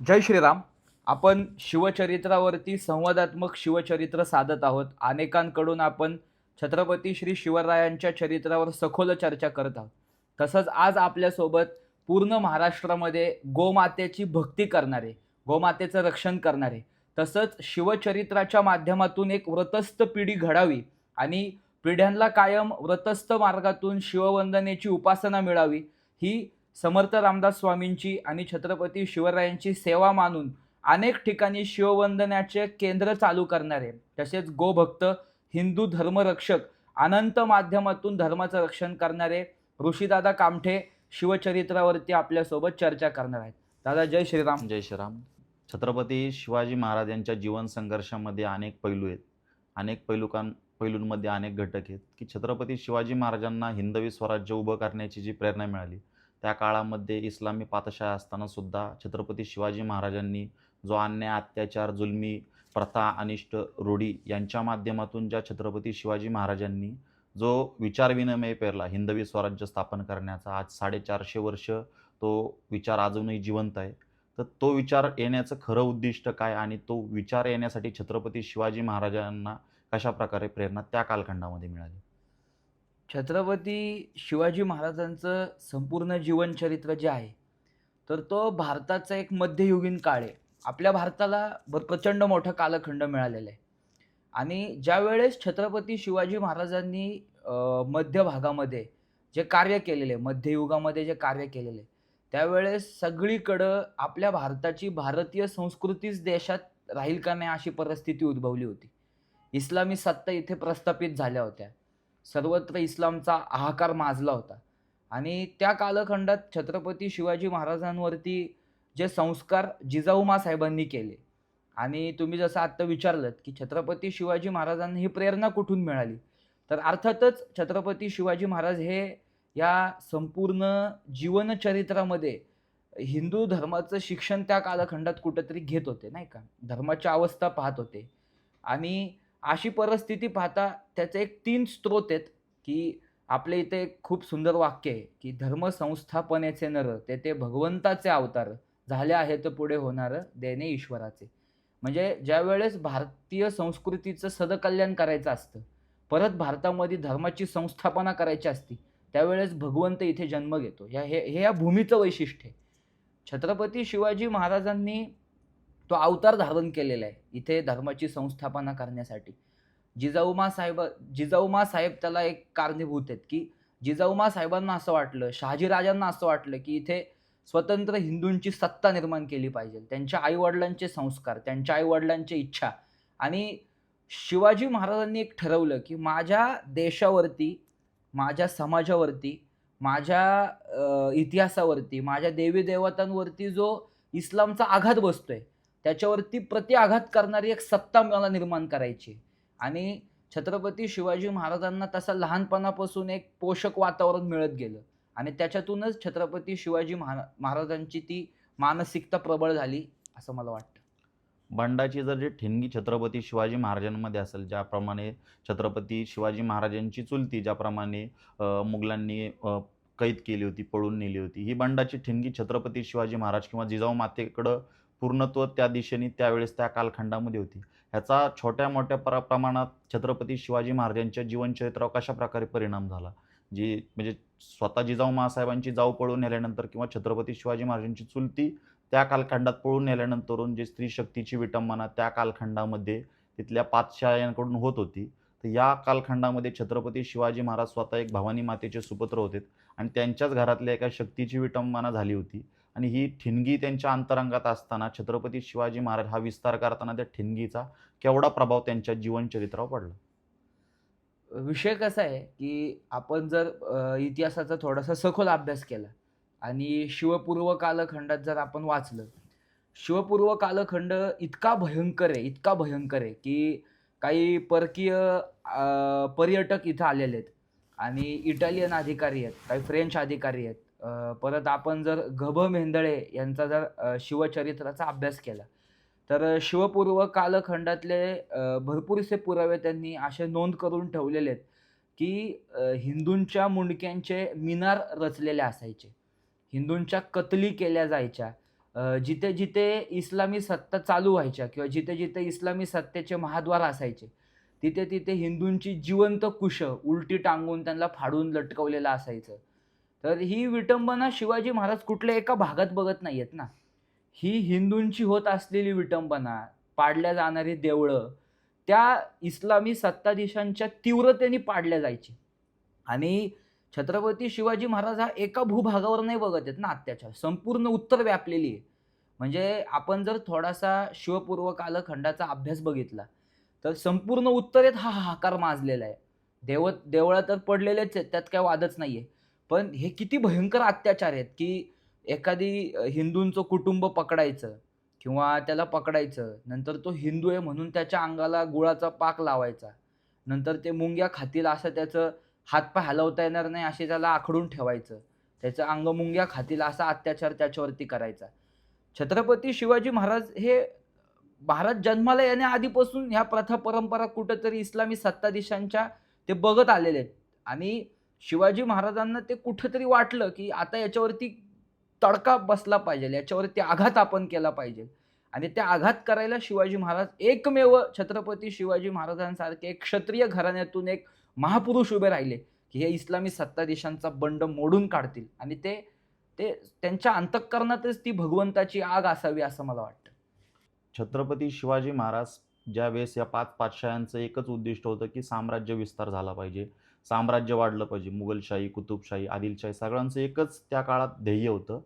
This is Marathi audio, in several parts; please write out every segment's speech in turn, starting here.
जय श्रीराम. आपण शिवचरित्रावरती संवादात्मक शिवचरित्र साधत आहोत. अनेकांकडून आपण छत्रपती श्री शिवरायांच्या चरित्रावर सखोल चर्चा करत आहोत. तसंच आज आपल्यासोबत पूर्ण महाराष्ट्रामध्ये गोमातेची भक्ती करणारे गोमातेचं रक्षण करणारे तसंच शिवचरित्राच्या माध्यमातून एक व्रतस्थ पिढी घडावी आणि पिढ्यांना कायम व्रतस्थ मार्गातून शिववंदनेची उपासना मिळावी ही समर्थ रामदास स्वामींची आणि छत्रपती शिवरायांची सेवा मानून अनेक ठिकाणी शिववंदनाचे केंद्र चालू करणारे तसेच गोभक्त हिंदू धर्मरक्षक अनंत माध्यमातून धर्माचं रक्षण करणारे ऋषीदादा कामठे शिवचरित्रावरती आपल्यासोबत चर्चा करणार आहेत. दादा जय श्रीराम. जय श्रीराम. छत्रपती शिवाजी महाराज यांच्या जीवन संघर्षामध्ये अनेक पैलू आहेत. अनेक पैलुकां पैलूंमध्ये अनेक घटक आहेत की छत्रपती शिवाजी महाराजांना हिंदवी स्वराज्य उभं करण्याची जी प्रेरणा मिळाली त्या काळामध्ये इस्लामी पातशाह असतानासुद्धा छत्रपती शिवाजी महाराजांनी जो अन्याय अत्याचार जुलमी प्रथा अनिष्ट रूढी यांच्या माध्यमातून ज्या छत्रपती शिवाजी महाराजांनी जो विचार विनिमय पेरला हिंदवी स्वराज्य स्थापन करण्याचा आज साडेचारशे वर्ष तो विचार अजूनही जिवंत आहे. तर तो विचार येण्याचं खरं उद्दिष्ट काय आणि तो विचार येण्यासाठी छत्रपती शिवाजी महाराजांना कशा प्रकारे प्रेरणा त्या कालखंडामध्ये मिळाली? छत्रपती शिवाजी महाराजांचं संपूर्ण जीवनचरित्र जे आहे तर तो भारताचा एक मध्ययुगीन काळ आहे. आपल्या भारताला ब- प्रचंड मोठं कालखंड मिळालेला आहे. आणि ज्यावेळेस छत्रपती शिवाजी महाराजांनी मध्य भागामध्ये जे कार्य केलेले मध्ययुगामध्ये जे कार्य केलेले त्यावेळेस सगळीकडं आपल्या भारताची भारतीय संस्कृतीच देशात राहील का नाही अशी परिस्थिती उद्भवली होती. इस्लामी सत्ता इथे प्रस्थापित झाल्या होत्या. सर्वत्र इस्लामचा हाहाकार माजला होता. आणि त्या कालखंडात छत्रपती शिवाजी महाराजांवरती जे संस्कार जिजाऊमा साहेबांनी केले. आणि तुम्ही जसं आत्ता विचारलं की छत्रपती शिवाजी महाराजांना ही प्रेरणा कुठून मिळाली? तर अर्थातच छत्रपती शिवाजी महाराज हे या संपूर्ण जीवनचरित्रामध्ये हिंदू धर्माचं शिक्षण त्या कालखंडात कुठंतरी घेत होते नाही का? धर्माच्या अवस्था पाहत होते. आणि अशी परिस्थिती पाहता त्याचे एक तीन स्रोत आहेत की आपल्या इथे खूप सुंदर वाक्य आहे की धर्म संस्थापनेचे नर ते ते भगवंताचे अवतार झाले आहेत पुढे होणार देणे ईश्वराचे. म्हणजे ज्यावेळेस भारतीय संस्कृतीचं सदकल्याण करायचं असतं परत भारतामध्ये धर्माची संस्थापना करायची असती त्यावेळेस भगवंत इथे जन्म घेतो. या हे हे या भूमीचं वैशिष्ट्य आहे. छत्रपती शिवाजी महाराजांनी तो अवतार धारण केलेला आहे इथे धर्माची संस्थापना करण्यासाठी. जिजाऊमा साहेब जिजाऊमा साहेब त्याला एक कारणीभूत आहेत की जिजाऊमा साहेबांना असं वाटलं शहाजीराजांना असं वाटलं की इथे स्वतंत्र हिंदूंची सत्ता निर्माण केली पाहिजे. त्यांच्या आईवडिलांचे संस्कार त्यांच्या आईवडिलांची इच्छा. आणि शिवाजी महाराजांनी एक ठरवलं की माझ्या देशावरती माझ्या समाजावरती माझ्या इतिहासावरती माझ्या देवी देवतांवरती जो इस्लामचा आघात बसतोय त्याच्यावरती प्रतिआघात करणारी एक सत्ता मला निर्माण करायची आहे. आणि छत्रपती शिवाजी महाराजांना तसं लहानपणापासून एक पोषक वातावरण मिळत गेलं आणि त्याच्यातूनच छत्रपती शिवाजी महारा महाराजांची ती मानसिकता प्रबळ झाली असं मला वाटतं बंडाची जर जी ठिणगी छत्रपती शिवाजी महाराजांमध्ये असेल ज्याप्रमाणे छत्रपती शिवाजी महाराजांची चुलती ज्याप्रमाणे मुघलांनी कैद केली होती पळून नेली होती ही बंडाची ठिणगी छत्रपती शिवाजी महाराज किंवा जिजाऊ मातेकडं पूर्णत्व त्या दिशेने त्यावेळेस त्या कालखंडामध्ये होती. ह्याचा छोट्या मोठ्या प्र प्रमाणात छत्रपती शिवाजी महाराजांच्या जीवनचरित्रावर कशा प्रकारे परिणाम झाला? जी म्हणजे स्वतः जिजाऊ महासाहेबांची जाऊ पळून नेल्यानंतर किंवा छत्रपती शिवाजी महाराजांची चुलती त्या कालखंडात पळून नेल्यानंतरून जे स्त्री शक्तीची विटंबना त्या कालखंडामध्ये तिथल्या पातशायांकडून होत होती. तर या कालखंडामध्ये छत्रपती शिवाजी महाराज स्वतः एक भवानी मातेचे सुपुत्र होते. आणि त्यांच्याच घरातल्या एका शक्तीची विटंबना झाली होती. आणि ही ठिणगी त्यांच्या अंतरंगात असताना छत्रपती शिवाजी महाराज हा विस्तार करताना त्या ठिणगीचा केवढा प्रभाव त्यांच्या जीवनचरित्रावर पडला? विषय कसा आहे की आपण जर इतिहासाचा थोडासा सखोल अभ्यास केला आणि शिवपूर्व कालखंडात जर आपण वाचलं शिवपूर्व कालखंड इतका भयंकर आहे इतका भयंकर आहे की काही परकीय पर्यटक इथं आलेले आहेत आणि इटालियन अधिकारी आहेत काही फ्रेंच अधिकारी आहेत. परत आपण जर गभ मेंदळे यांचा जर शिवचरित्राचा अभ्यास केला तर शिवपूर्व कालखंडातले भरपूरसे पुरावे त्यांनी असे नोंद करून ठेवलेले आहेत की हिंदूंच्या मुंडक्यांचे मिनार रचलेले असायचे. हिंदूंच्या कतली केल्या जायच्या. जिथे जिथे इस्लामी सत्ता चालू व्हायच्या किंवा जिथे जिथे इस्लामी सत्तेचे महाद्वार असायचे तिथे तिथे हिंदूंची जिवंत कुश उलटी टांगून त्यांना फाडून लटकवलेलं असायचं. तर ही विटंबना शिवाजी महाराज कुठल्या एका भागात बघत नाही आहेत ना. ही हिंदूंची होत असलेली विटंबना पाडल्या जाणारी देवळं त्या इस्लामी सत्ताधीशांच्या तीव्रतेने पाडल्या जायची. आणि छत्रपती शिवाजी महाराज हा एका भूभागावर नाही बघत आहेत ना अत्याचार. संपूर्ण उत्तर व्यापलेली आहे. म्हणजे आपण जर थोडासा शिवपूर्व कालखंडाचा अभ्यास बघितला तर संपूर्ण उत्तरेत हा हाकार माजलेला आहे. देव देवळं तर पडलेलेच आहेत त्यात काय वादच नाही आहे पण हे किती भयंकर अत्याचार आहेत की एखादी हिंदूंचं कुटुंब पकडायचं किंवा त्याला पकडायचं नंतर तो हिंदू आहे म्हणून त्याच्या अंगाला गुळाचा पाक लावायचा नंतर ते मुंग्या खातील असं त्याचं हातपाय हलवता येणार नाही असे त्याला आखडून ठेवायचं त्याचं अंग मुंग्या खातील असा अत्याचार त्याच्यावरती करायचा. छत्रपती शिवाजी महाराज हे भारत जन्माला येण्याआधीपासून ह्या प्रथा परंपरा कुठंतरी इस्लामी सत्ताधीशांच्या ते बघत आलेले आहेत. आणि शिवाजी महाराजांना ते कुठंतरी वाटलं की आता याच्यावरती तडका बसला पाहिजे याच्यावरती आघात आपण केला पाहिजे. आणि त्या आघात करायला शिवाजी महाराज एकमेव छत्रपती शिवाजी महाराजांसारखे एक क्षत्रिय घराण्यातून एक महापुरुष उभे राहिले की हे इस्लामी सत्ताधीशांचा बंड मोडून काढतील. आणि ते ते त्यांच्या अंतःकरणातच ती भगवंताची आग असावी असं मला वाटतं. छत्रपती शिवाजी महाराज ज्यावेळेस या पाच पातशाह्यांचं एकच उद्दिष्ट होतं की साम्राज्य विस्तार झाला पाहिजे. साम्राज्य वाढलं पाहिजे. मुघलशाही कुतुबशाही आदिलशाही सगळ्यांचं एकच त्या काळात ध्येय होतं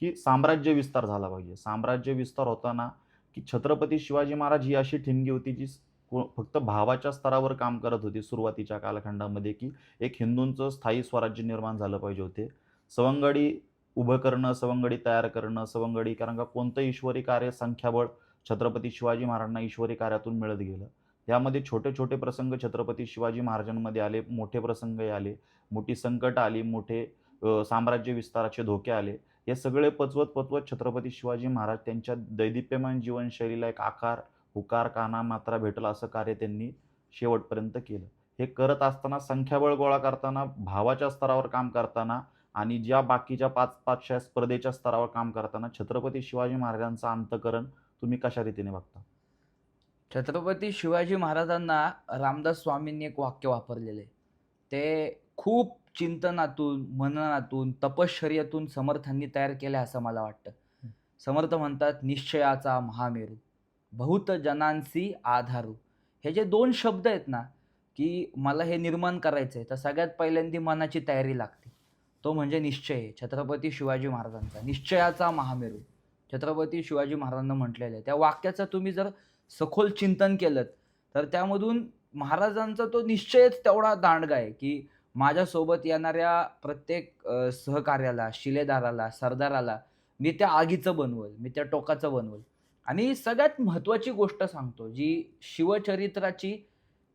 की साम्राज्य विस्तार झाला पाहिजे. साम्राज्य विस्तार होताना की छत्रपती शिवाजी महाराज ही अशी ठिणगी होती जी को- फक्त भावाच्या स्तरावर काम करत होती सुरुवातीच्या कालखंडामध्ये की एक हिंदूंचं स्थायी स्वराज्य निर्माण झालं पाहिजे होते. सवंगडी उभं करणं सवंगडी तयार करणं सवंगडी कारण का कोणतं ईश्वरी कार्य संख्याबळ छत्रपती शिवाजी महाराजांना ईश्वरी कार्यातून मिळत गेलं. यामध्ये छोटे छोटे प्रसंग छत्रपती शिवाजी महाराजांमध्ये आले मोठे प्रसंगही आले मोठी संकट आली मोठे साम्राज्य विस्ताराचे धोके आले. हे सगळे पचवत पचवत छत्रपती शिवाजी महाराज त्यांच्या दैदिप्यमान जीवनशैलीला एक आकार हुकार काना मात्रा भेटला असं कार्य त्यांनी शेवटपर्यंत केलं. हे करत असताना संख्याबळ गोळा करताना भावाच्या स्तरावर काम करताना आणि ज्या बाकीच्या पाच पाचशा स्पर्धेच्या स्तरावर काम करताना छत्रपती शिवाजी महाराजांचं अंतकरण तुम्ही कशा रीतीने बघता छत्रपती शिवाजी महाराजांना रामदास स्वामींनी एक वाक्य वापरलेलं ते खूप चिंतनातून मननातून तपश्चर्यातून समर्थांनी तयार केलं आहे असं मला वाटतं. समर्थ म्हणतात निश्चयाचा महामेरू बहुत जनांसी आधारू. हे जे दोन शब्द आहेत ना की मला हे निर्माण करायचं आहे तर सगळ्यात पहिल्यांदी मनाची तयारी लागते. तो म्हणजे निश्चय छत्रपती शिवाजी महाराजांचा. निश्चयाचा महामेरू. छत्रपती शिवाजी महाराजांना म्हटलेलं आहे. त्या वाक्याचं तुम्ही जर सखोल चिंतन केलं तर त्यामधून महाराजांचा तो निश्चयच तेवढा दांडगा आहे की माझ्यासोबत येणाऱ्या प्रत्येक सहकार्याला शिलेदाराला सरदाराला मी त्या आगीचं बनवल मी त्या टोकाचं बनवल. आणि सगळ्यात महत्त्वाची गोष्ट सांगतो जी शिवचरित्राची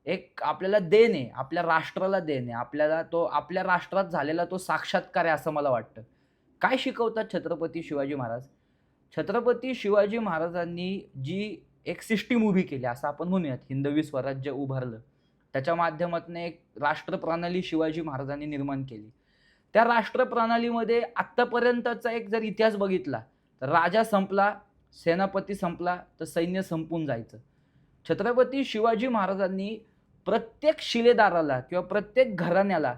एक आपल्याला देण आहे आपल्या राष्ट्राला देण आहे आपल्याला तो आपल्या राष्ट्रात झालेला तो साक्षात्कार आहे असं मला वाटतं. काय शिकवतात छत्रपती शिवाजी महाराज? छत्रपती शिवाजी महाराजांनी जी एक सिस्टीम उभी केली असं आपण म्हणूयात हिंदवी स्वराज्य उभारलं. त्याच्या माध्यमातून एक राष्ट्रप्रणाली शिवाजी महाराजांनी निर्माण केली. त्या राष्ट्रप्रणालीमध्ये आत्तापर्यंतचा एक जर इतिहास बघितला तर राजा संपला सेनापती संपला तर सैन्य संपून जायचं. छत्रपती शिवाजी महाराजांनी प्रत्येक शिलेदाराला किंवा प्रत्येक घराण्याला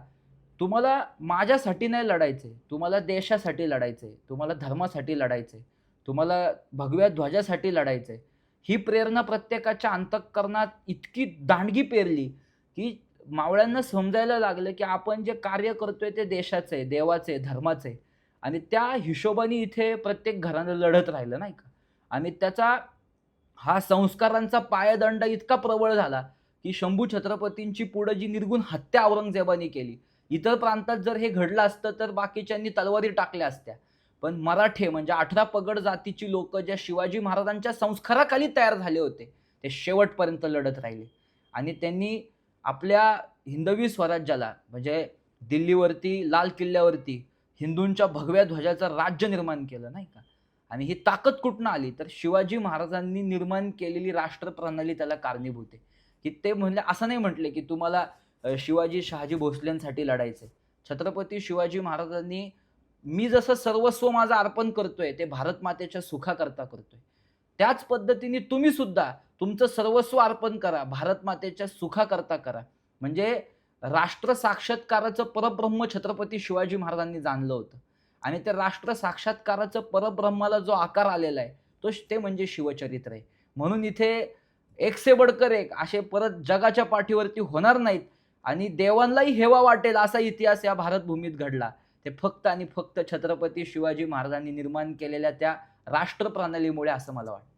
तुम्हाला माझ्यासाठी नाही लढायचे तुम्हाला देशासाठी लढायचे तुम्हाला धर्मासाठी लढायचे तुम्हाला भगव्या ध्वजासाठी लढायचे ही प्रेरणा प्रत्येकाच्या अंतःकरणात इतकी दांडगी पेरली की मावळ्यांना समजायला लागलं की आपण जे कार्य करतोय ते देशाचं आहे देवाचे धर्माचे आहे. आणि त्या हिशोबाने इथे प्रत्येक घरानं लढत राहिलं नाही का? आणि त्याचा हा संस्कारांचा पायदंड इतका प्रबळ झाला की शंभू छत्रपतींची पुढं जी निर्गुण हत्या औरंगजेबाने केली इतर प्रांतात जर हे घडलं असतं तर बाकीच्यांनी तलवारी टाकल्या असत्या. पण मराठे म्हणजे अठरा पगड जातीची लोक ज्या शिवाजी महाराजांच्या संस्काराखाली तयार झाले होते ते शेवटपर्यंत लढत राहिले. आणि त्यांनी आपल्या हिंदवी स्वराज्याला म्हणजे दिल्लीवरती लाल किल्ल्यावरती हिंदूंच्या भगव्या ध्वजाचं राज्य निर्माण केलं नाही का? आणि ही ताकद कुठनं आली? तर शिवाजी महाराजांनी निर्माण केलेली राष्ट्रप्रणाली त्याला कारणीभूत आहे. की ते म्हणले असं नाही म्हटले की तुम्हाला शिवाजी शहाजी भोसलेंसाठी लढायचे छत्रपती शिवाजी महाराजांनी मी जसं सर्वस्व माझं अर्पण करतोय ते भारत मातेच्या सुखाकरता करतोय. त्याच पद्धतीने तुम्ही सुद्धा तुमचं सर्वस्व अर्पण करा भारत मातेच्या सुखाकरता करा. म्हणजे राष्ट्र साक्षात्काराचं परब्रह्म छत्रपती शिवाजी महाराजांनी जाणलं होतं. आणि त्या राष्ट्र साक्षात्काराचं परब्रह्माला जो आकार आलेला आहे तो ते म्हणजे शिवचरित्र आहे. म्हणून इथे एक से बडकर एक असे परत जगाच्या पाठीवरती होणार नाहीत. आणि देवांनाही हेवा वाटेल असा इतिहास या भारतभूमीत घडला. ते फक्त आणि फक्त छत्रपती शिवाजी महाराजांनी निर्माण केलेल्या त्या राष्ट्रप्रणालीमुळे असं मला वाटतं.